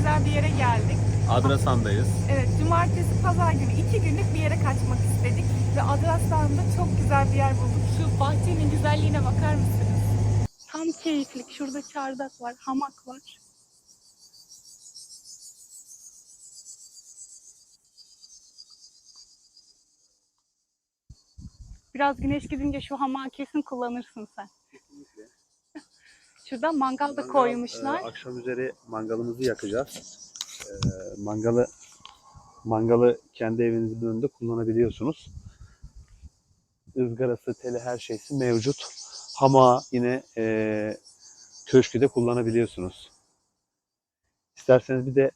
güzel bir yere geldik. Adrasan'dayız. Evet, cumartesi, pazar günü iki günlük bir yere kaçmak istedik. Ve Adrasan'da çok güzel bir yer bulduk. Şu bahçenin güzelliğine bakar mısınız? Tam keyiflik. Şurada çardak var, hamak var. Biraz güneş gidince şu hamağı kesin kullanırsın sen. Şurada mangal da koymuşlar. e, akşam üzeri mangalımızı yakacağız. E, mangalı mangalı kendi evinizin önünde kullanabiliyorsunuz. Izgarası, teli her şeysi mevcut. Hama yine e, köşkü de kullanabiliyorsunuz. İsterseniz bir de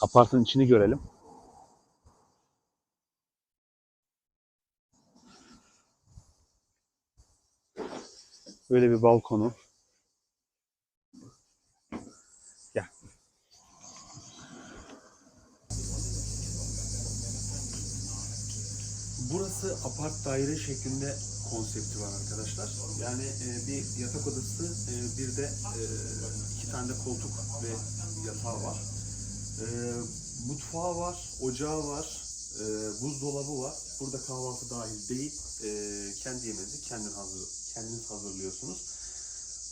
apartın içini görelim. Böyle bir balkonu. Burası apart daire şeklinde konsepti var arkadaşlar. Yani e, bir yatak odası, e, bir de e, iki tane de koltuk ve yatağı var. E, mutfağı var, ocağı var, e, buzdolabı var. Burada kahvaltı dahil değil. E, kendi yemeğinizi kendin hazır, kendiniz hazırlıyorsunuz.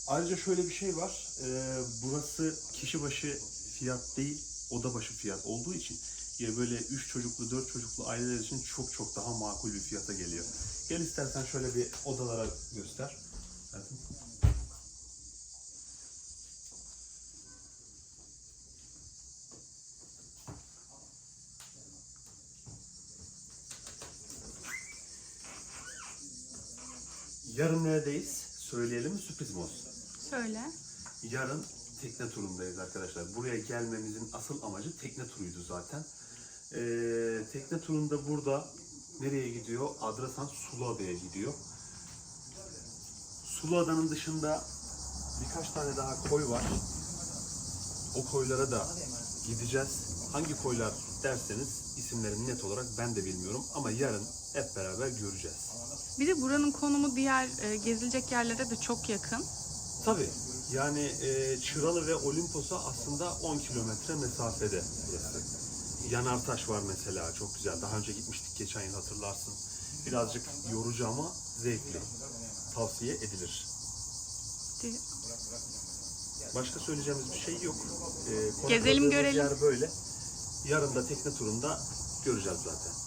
Ayrıca şöyle bir şey var. E, burası kişi başı fiyat değil, oda başı fiyat olduğu için ya böyle 3 çocuklu, 4 çocuklu aileler için çok çok daha makul bir fiyata geliyor. Gel istersen şöyle bir odalara göster. Yarın neredeyiz? Söyleyelim mi sürpriz mi olsun? Şöyle. Yarın tekne turundayız arkadaşlar. Buraya gelmemizin asıl amacı tekne turuydu zaten. Ee, tekne turunda burada nereye gidiyor? Adrasan Suluada'ya gidiyor. Suluada'nın dışında birkaç tane daha koy var. O koylara da gideceğiz. Hangi koylar derseniz isimlerini net olarak ben de bilmiyorum ama yarın hep beraber göreceğiz. Bir de buranın konumu diğer e, gezilecek yerlere de çok yakın. Tabii. Yani e, Çıralı ve Olimpos'a aslında 10 kilometre mesafede burası. Yanartaş var mesela çok güzel. Daha önce gitmiştik geçen yıl hatırlarsın. Birazcık yorucu ama zevkli. Tavsiye edilir. Başka söyleyeceğimiz bir şey yok. E, konakladığımız Gezelim, görelim. Yer böyle. Yarın da tekne turunda göreceğiz zaten.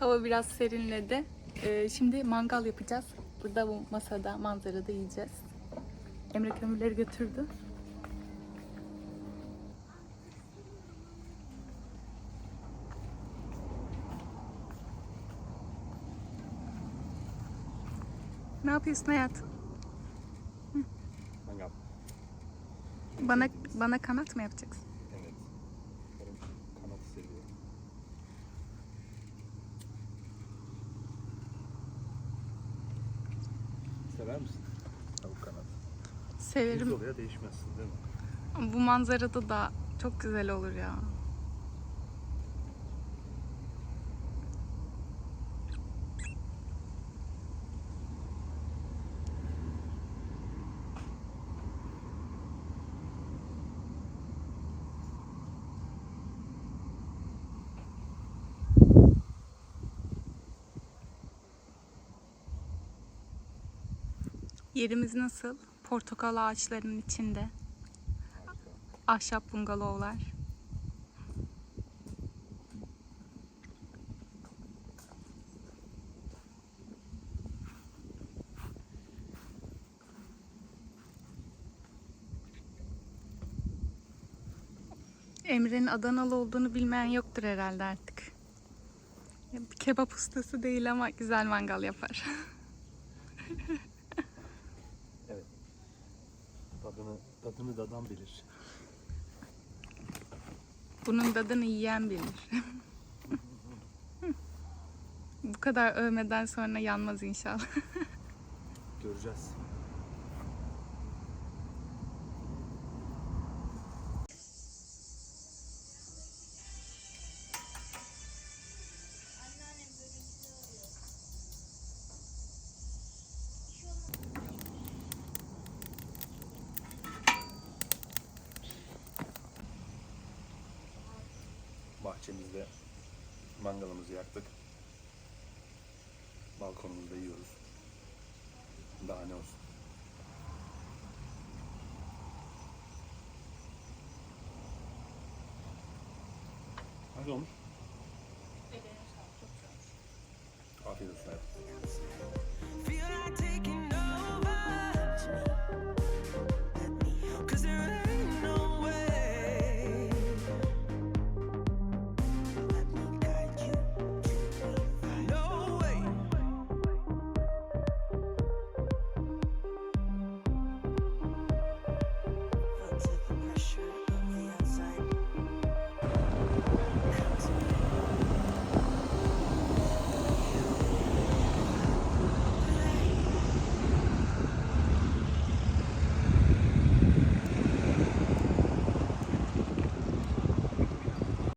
Hava biraz serinledi. Ee, şimdi mangal yapacağız. Burada bu masada manzarada yiyeceğiz. Emre kömürleri götürdü. Ne yapıyorsun hayat? Mangal. Bana bana kanat mı yapacaksın? Severim. Pirzola değişmezsin değil mi? Bu manzarada da çok güzel olur ya. Yerimiz nasıl? Portakal ağaçlarının içinde. Ahşap bungalovlar. Emre'nin Adanalı olduğunu bilmeyen yoktur herhalde artık. Kebap ustası değil ama güzel mangal yapar. Tadını, tadını dadan bilir. Bunun tadını yiyen bilir. Bu kadar övmeden sonra yanmaz inşallah. Göreceğiz. bahçemizde mangalımızı yaktık. Balkonumuzda yiyoruz. Daha ne olsun. Hadi olmuş. Afiyet olsun.